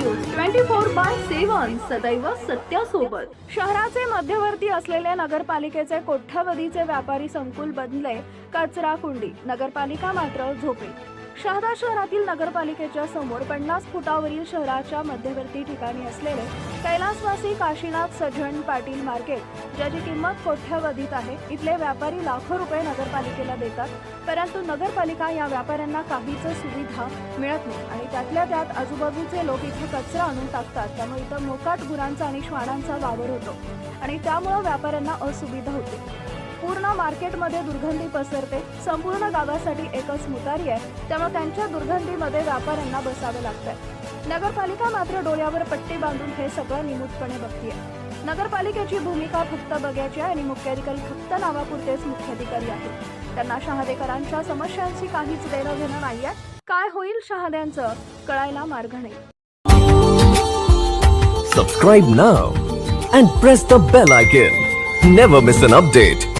Twenty four by seven सदैव सत्यासोबत. शहराचे मध्यवर्ती असलेले नगरपालिकेचे कोठ्यावधीचे व्यापारी संकुल बनले कचरा कुंडी नगरपालिका मात्र झोपे शहादा शहरातील नगरपालिकेच्या समोर पन्नास फुटावरील शहराच्या मध्यवर्ती ठिकाणी असलेले कैलासवासी काशीनाथ सज्जन पाटील मार्केट ज्याची किंमत कोट्यावधीत आहे? इथले व्यापारी लाखो रुपये नगरपालिकेला देतात परंतु नगरपालिका या व्यापाऱ्यांना काहीच सुविधा मिळत नाही आणि त्यातल्या त्यात आजूबाजूचे लोक इथे कचरा आणून टाकतात. त्यामुळे इथं मोकाट गुरांचा आणि श्वानांचा वावर होतो आणि त्यामुळं व्यापाऱ्यांना असुविधा होते. पूर्ण मार्केटमध्ये दुर्गंधी पसरते. संपूर्ण गावासाठी एकच मुतारी आहे. त्यामुळे त्यांच्या दुर्गंधीमध्ये व्यापाऱ्यांना बसावं लागतंय नगरपालिका मात्र डोळ्यावर पट्टी बांधून हे सगळं निमूटपणे बघतीये. नगरपालिकेची भूमिका फक्त बघायची आहे आणि मुख्याधिकारी फक्त नावापुरतेच मुख्याधिकारी आहेत. त्यांना शहादेकरांच्या समस्यांची काहीच देणं घेणं नाहीये. काय होईल शहाद्यांचं? कळायला मार्ग नाही. Subscribe now and press the bell icon never miss an update